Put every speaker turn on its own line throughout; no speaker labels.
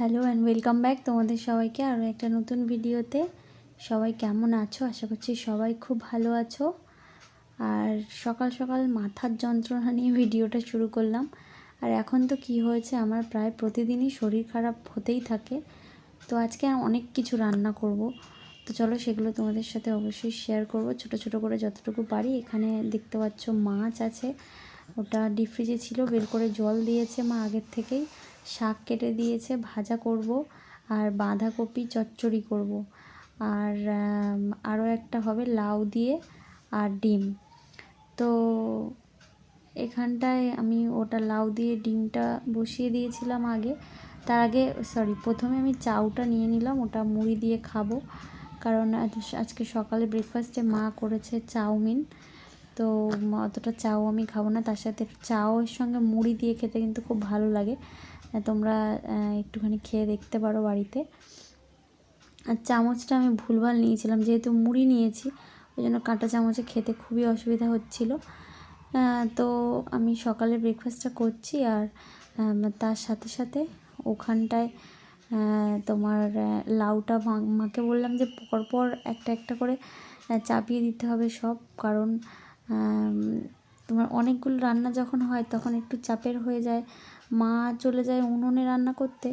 Hello and welcome back তোমাদের সবাইকে আরও একটা নতুন ভিডিওতে। সবাই কেমন আছো? আশা করছি সবাই খুব ভালো আছো। আর সকাল সকাল মাথার যন্ত্রণা নিয়ে ভিডিওটা শুরু করলাম। আর এখন তো কি হয়েছে, আমার প্রায় প্রতিদিনই শরীর খারাপ হতেই থাকে। তো আজকে অনেক কিছু রান্না করব। তো চলো সেগুলো তোমাদের সাথে অবশ্যই শেয়ার করব। ছোট ছোট করে যতটুকু পারি। এখানে দেখতে পাচ্ছ মাছ আছে। ওটা ডিপ ফ্রিজে ছিল। বের করে জল দিয়েছে মা আগের থেকেই। শাক কেটে দিয়েছে, ভাজা করব আর বাঁধাকপি চচ্চড়ি করব। আর আরও একটা হবে লাউ দিয়ে আর ডিম। তো এখানটায় আমি ওটা লাউ দিয়ে ডিমটা বসিয়ে দিয়েছিলাম আগে। তার আগে সরি প্রথমে আমি চাউটা নিয়ে নিলাম, ওটা মুড়ি দিয়ে খাব। কারণ আজকে সকালে ব্রেকফাস্টে মা করেছে চাউমিন। তো অতটা চাও আমি খাব না, তার সাথে চাউয়ের সঙ্গে মুড়ি দিয়ে খেতে কিন্তু খুব ভালো লাগে। তোমরা একটুখানি খেয়ে দেখতে পারো বাড়িতে। আর চামচটা আমি ভুলভাল নিয়েছিলাম, যেহেতু মুড়ি নিয়েছি, ওই জন্য কাঁটা চামচে খেতে খুবই অসুবিধা হচ্ছিল। তো আমি সকালে ব্রেকফাস্টটা করছি আর তার সাথে সাথে ওখানটায় তোমার লাউটা মাকে বললাম যে পরপর একটা একটা করে চাপিয়ে দিতে হবে সব। কারণ তোমার অনেকগুলো রান্না যখন হয় তখন একটু চাপের হয়ে যায় মা চলে যায় উনুনে রান্না করতে।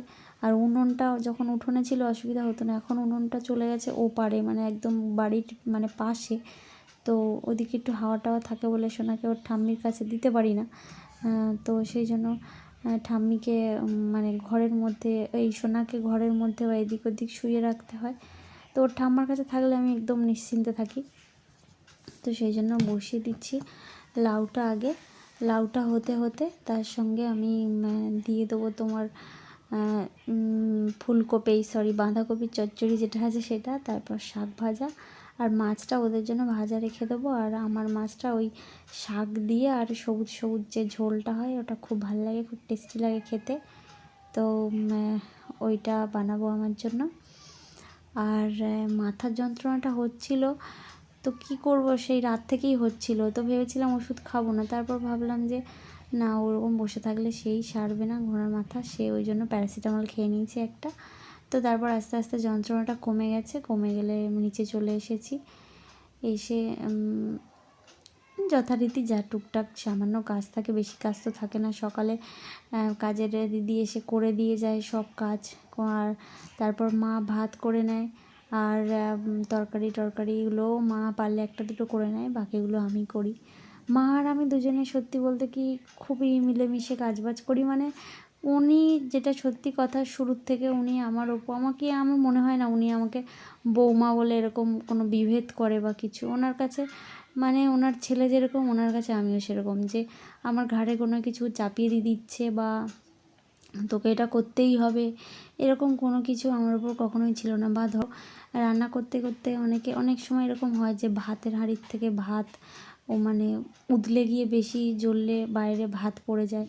আর উনুনটা যখন উঠোনে ছিল অসুবিধা হতো না, এখন উনুনটা চলে গেছে ও পারে মানে একদম বাড়ির মানে পাশে। তো ওদিকে একটু হাওয়া টাওয়া থাকে বলে সোনাকে ওর ঠাম্মির কাছে দিতে পারি না। তো সেই জন্য ঠাম্মিকে মানে ঘরের মধ্যে, এই সোনাকে ঘরের মধ্যে বা এদিক ওদিক শুয়ে রাখতে হয়। তো ওর ঠাম্মার কাছে থাকলে আমি একদম নিশ্চিন্তে থাকি। তো সেই জন্য বসিয়ে দিচ্ছি লাউটা আগে। লাউটা হতে হতে তার সঙ্গে আমি দিয়ে দেবো তোমার ফুলকপি সরি বাঁধাকপির চচ্চড়ি যেটা আছে সেটা, তারপর শাক ভাজা আর মাছটা ওদের জন্য ভাজা রেখে দেবো। আর আমার মাছটা ওই শাক দিয়ে আর সবুজ সবুজ যে ঝোলটা হয় ওটা খুব ভালো লাগে, খুব টেস্টি লাগে খেতে। তো ওইটা বানাবো আমার জন্য। আর মাথার যন্ত্রণাটা হচ্ছিল তো কি করব? সেই রাত থেকেই হচ্ছিল। তো ভেবেছিলাম ওষুধ খাব না। তারপর ভাবলাম যে, না, ওরকম বসে থাকলে সেই সারবে না ঘোড়ার মাথা। সে ওই জন্য প্যারাসিটামল খেয়ে নিয়েছে একটা। তো তারপর আস্তে আস্তে যন্ত্রণাটা কমে গেছে। কমে গেলে নিচে চলে এসেছি। এসে যথারীতি যা টুকটাক সামান্য কাজ থাকে, বেশি কাজ তো থাকে না। সকালে কাজের দিদি এসে করে দিয়ে যায় সব কাজ। আর তারপর মা ভাত করে নেয়। আর তরকারি টরকারিগুলোও মা পারলে একটা দুটো করে নেয়, বাকিগুলো আমি করি। মা আর আমি দুজনে সত্যি বলতে কি খুবই মিলেমিশে কাজবাজ করি। মানে উনি যেটা সত্যি কথা শুরুর থেকে উনি আমার ওপর, আমাকে, আমার মনে হয় না উনি আমাকে বৌমা বলে এরকম কোনো বিভেদ করে বা কিছু। ওনার কাছে মানে ওনার ছেলে যেরকম, ওনার কাছে আমিও সেরকম যে আমার ঘাড়ে কোনো কিছু চাপিয়ে দিয়ে দিচ্ছে বা তোকে এটা করতেই হবে, এরকম কোনো কিছু আমার ওপর কখনোই ছিল না। বা ধর রান্না করতে করতে অনেকে, অনেক সময় এরকম হয় যে ভাতের হাঁড়ির থেকে ভাত ও মানে উদলে গিয়ে বেশি জ্বললে বাইরে ভাত পড়ে যায়।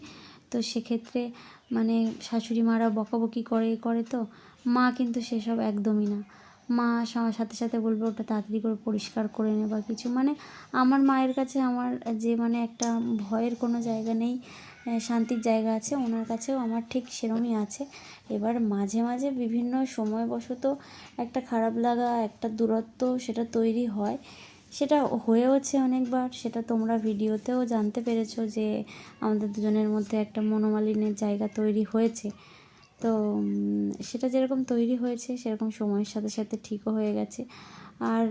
তো সেক্ষেত্রে মানে শাশুড়ি মারা বকাবকি করে করে তো, মা কিন্তু সেসব একদমই না। মা সাথে সাথে বলবে ওটা তাড়াতাড়ি করে পরিষ্কার করে নে বা কিছু। মানে আমার মায়ের কাছে আমার যে মানে একটা ভয়ের কোনো জায়গা নেই শান্তির জায়গা আছে, ওনার কাছেও আমার ঠিক সেরমই আছে। এবার মাঝে মাঝে বিভিন্ন সময়বশত একটা খারাপ লাগা, একটা দূরত্ব সেটা তৈরি হয়। সেটা হয়েওছে অনেকবার, সেটা তোমরা ভিডিওতেও জানতে পেরেছ যে আমাদের দুজনের মধ্যে একটা মনোমালিন্যের জায়গা তৈরি হয়েছে। তো সেটা যেরকম তৈরি হয়েছে, সেরকম সময়ের সাথে সাথে ঠিকও হয়ে গেছে। আর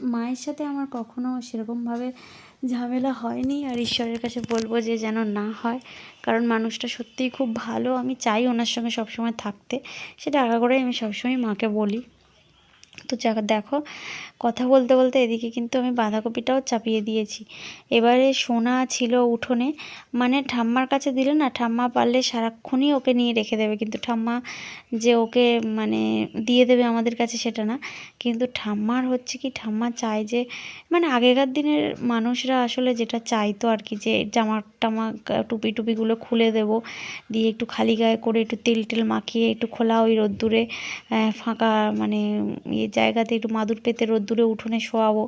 মায়ের সাথে আমার কখনো সেরকমভাবে ঝামেলা হয়নি। আর ঈশ্বরের কাছে বলব যে যেন না হয়, কারণ মানুষটা সত্যিই খুব ভালো। আমি চাই ওনার সঙ্গে সবসময় থাকতে। সেটা আগাগোড়াই আমি সবসময় মাকে বলি। তো দেখো, কথা বলতে বলতে এদিকে কিন্তু আমি বাঁধাকপিটাও চাপিয়ে দিয়েছি। এবারে সোনা ছিল উঠোনে মানে ঠাম্মার কাছে দিলে না, ঠাম্মা পারলে সারাক্ষণই ওকে নিয়ে রেখে দেবে, কিন্তু ঠাম্মা যে ওকে মানে দিয়ে দেবে আমাদের কাছে সেটা না। কিন্তু ঠাম্মার হচ্ছে কি, ঠাম্মা চায় যে মানে আগেকার দিনের মানুষরা আসলে যেটা চাইতো আর কি, যে জামা টামা টুপি টুপিগুলো খুলে দেব, দিয়ে একটু খালি গায়ে করে একটু তেল টেল মাখিয়ে একটু খোলা ওই রোদ্দুরে ফাঁকা মানে ইয়ে জায়গাতে একটু মাদুর পেতে রোদ্দুরে উঠোনে শোয়াবো।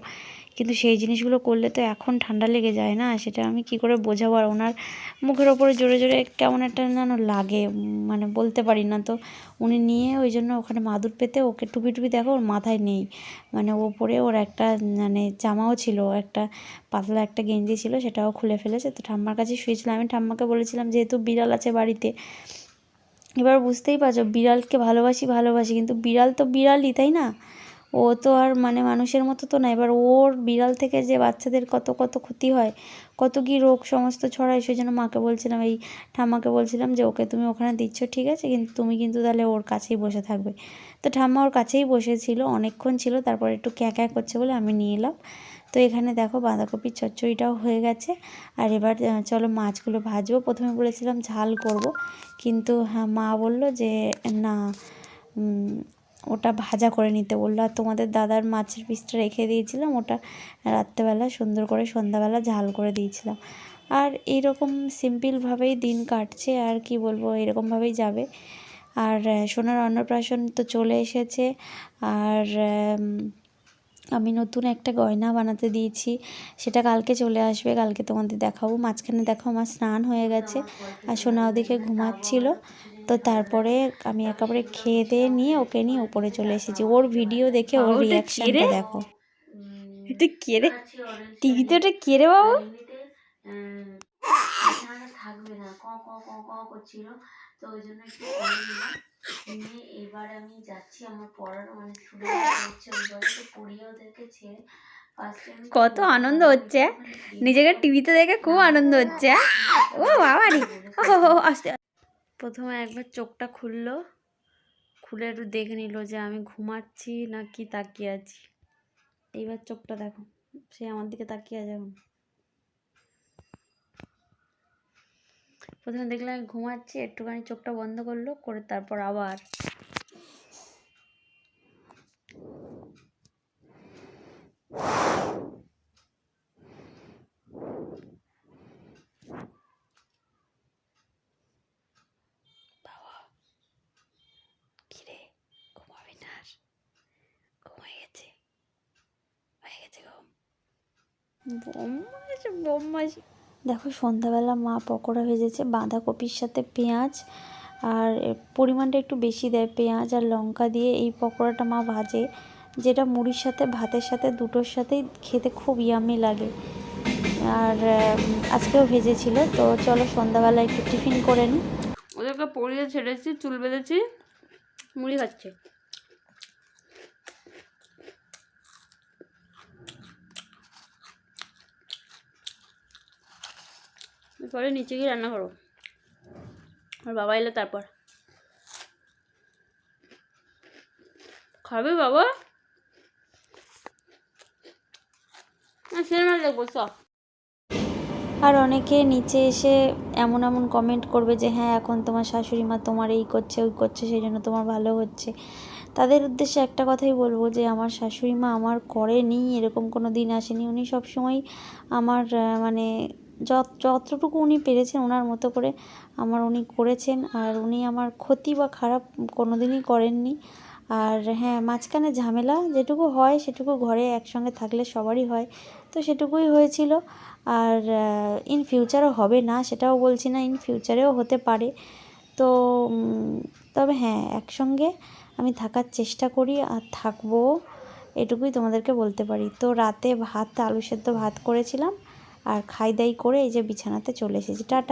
কিন্তু সেই জিনিসগুলো করলে তো এখন ঠান্ডা লেগে যায় না? সেটা আমি কি করে বোঝাবো? আর ওনার মুখের ওপরে জোরে জোরে কেমন একটা যেন লাগে মানে বলতে পারি না তো। উনি নিয়ে ওই জন্য ওখানে মাদুর পেতে ওকে টুপি টুপি দেখো ওর মাথায় নেই। মানে ওপরে ওর একটা মানে জামাও ছিল, একটা পাতলা একটা গেঞ্জি ছিল, সেটাও খুলে ফেলেছে। তো ঠাম্মার কাছে শুয়েছিলাম। আমি ঠাম্মাকে বলেছিলাম, যেহেতু বিড়াল আছে বাড়িতে এবার বুঝতেই পারছ বিড়ালকে ভালোবাসি ভালোবাসি কিন্তু বিড়াল তো বিড়ালই তাই না? ও তো আর মানে মানুষের মতো তো না। এবার ওর বিড়াল থেকে যে বাচ্চাদের কত কত ক্ষতি হয়, কত কী রোগ সমস্ত ছড়ায়, সেই জন্য মাকে বলছিলাম, এই ঠাম্মাকে বলছিলাম যে, ওকে তুমি ওখানে দিচ্ছ, ঠিক আছে? কিন্তু তুমি কিন্তু তাহলে ওর কাছেই বসে থাকবে। তো ঠাম্মা ওর কাছেই বসেছিল, অনেকক্ষণ ছিল, তারপর একটু ক্যাঁ ক্যাঁ করছে বলে আমি নিয়ে এলাম। তো এখানে দেখো বাঁধাকপির চচ্চড়িটাও হয়ে গেছে। আর এবার চলো মাছগুলো ভাজবো। প্রথমে বলেছিলাম ঝাল করব, কিন্তু হ্যাঁ মা বলল যে, না ওটা ভাজা করে নিতে বলল। আর তোমাদের দাদার মাছের পিসটা রেখে দিয়েছিলাম, ওটা রাত্রেবেলা সুন্দর করে সন্ধ্যাবেলা ঝাল করে দিয়েছিলাম। আর এইরকম সিম্পলভাবেই দিন কাটছে, আর কি বলব, এরকমভাবেই যাবে। আর সোনার অন্নপ্রাশন তো চলে এসেছে। আর আমি নতুন একটা গয়না বানাতে দিয়েছি। সেটা কালকে চলে আসবে কালকে তোমাদের দেখাবো। মাঝখানে দেখো আমার স্নান হয়ে গেছে আর সোনা ওদিকে ঘুমাচ্ছিল। তো তারপরে আমি একেবারে খেয়ে দিয়ে নিয়ে ওকে নিয়ে উপরে চলে এসেছি। ওর ভিডিও দেখে ওর রিয়াকশনটা দেখো।
এটা কে রে টিভিতে ওটা কে রে বাবা
এমনিতে এখানে থাকবে না ক ক ক করছিল তো ওই জন্য একটু করে নিলাম নিয়ে এবার আমি যাচ্ছি আমার পড়ানো মানে শুরু হচ্ছে তো পড়িয়ে ওদেরকে ছেড়ে
কত আনন্দ হচ্ছে নিজেকে টিভিতে দেখে খুব আনন্দ হচ্ছে ও বাবা রে ও হো হো, আস্তে
প্রথমে একবার চোখটা খুললো খুলে একটু দেখে নিল যে আমি ঘুমাচ্ছি না কি তাকিয়ে আছি এইবার চোখটা দেখো সে আমার দিকে তাকিয়ে আছে এখন প্রথমে দেখলাম ঘুমাচ্ছি একটুখানি চোখটা বন্ধ করল করে তারপর আবার। কিরে ঘুমাবি না আর? দেখো, সন্ধ্যাবেলা মা পকোড়া ভেজেছে, বাঁধাকপির সাথে পেঁয়াজ, আর পরিমাণটা একটু বেশি দেয়, পেঁয়াজ আর লঙ্কা দিয়ে এই পকোড়াটা মা ভাজে, যেটা মুড়ির সাথে, ভাতের সাথে, দুটোর সাথেই খেতে খুব ইয়ামি লাগে। আর আজকেও ভেজেছিল, তো চলো সন্ধ্যাবেলা একটু টিফিন করে নিই
ওদেরকে পরিয়ে ছেড়েছি, চুল বেঁধেছি, মুড়ি খাচ্ছে। পরে নিচে গিয়ে রান্না করো আর বাবা এলে তারপর। খাবে বাবা? সিনেমা দেখব সব
আর অনেকে নিচে এসে এমন এমন কমেন্ট করবে যে হ্যাঁ এখন তোমার শাশুড়ি মা তোমার এই করছে, ওই করছে, সেই জন্য তোমার ভালো হচ্ছে। তাদের উদ্দেশ্যে একটা কথাই বলব যে, আমার শাশুড়ি মা আমার করেনি, এরকম কোনো দিন আসেনি। উনি সবসময় আমার মানে যতটুকু উনি পেরেছেন ওনার মতো করে আমার উনি করেছেন। আর উনি আমার ক্ষতি বা খারাপ কোনো দিনই করেননি। আর হ্যাঁ মাঝখানে ঝামেলা যেটুকু হয় সেটুকু ঘরে একসঙ্গে থাকলে সবারই হয়। তো সেটুকুই হয়েছিল। আর ইন ফিউচারও হবে না সেটাও বলছি না ইন ফিউচারেও হতে পারে। তো তবে হ্যাঁ একসঙ্গে আমি থাকার চেষ্টা করি আর থাকব। এটুকুই তোমাদেরকে বলতে পারি। তো রাতে ভাত, আলু সেদ্ধ ভাত করেছিলাম। আর খাই দাই করে এই যে বিছানাতে চলে এসেছি। টাটা।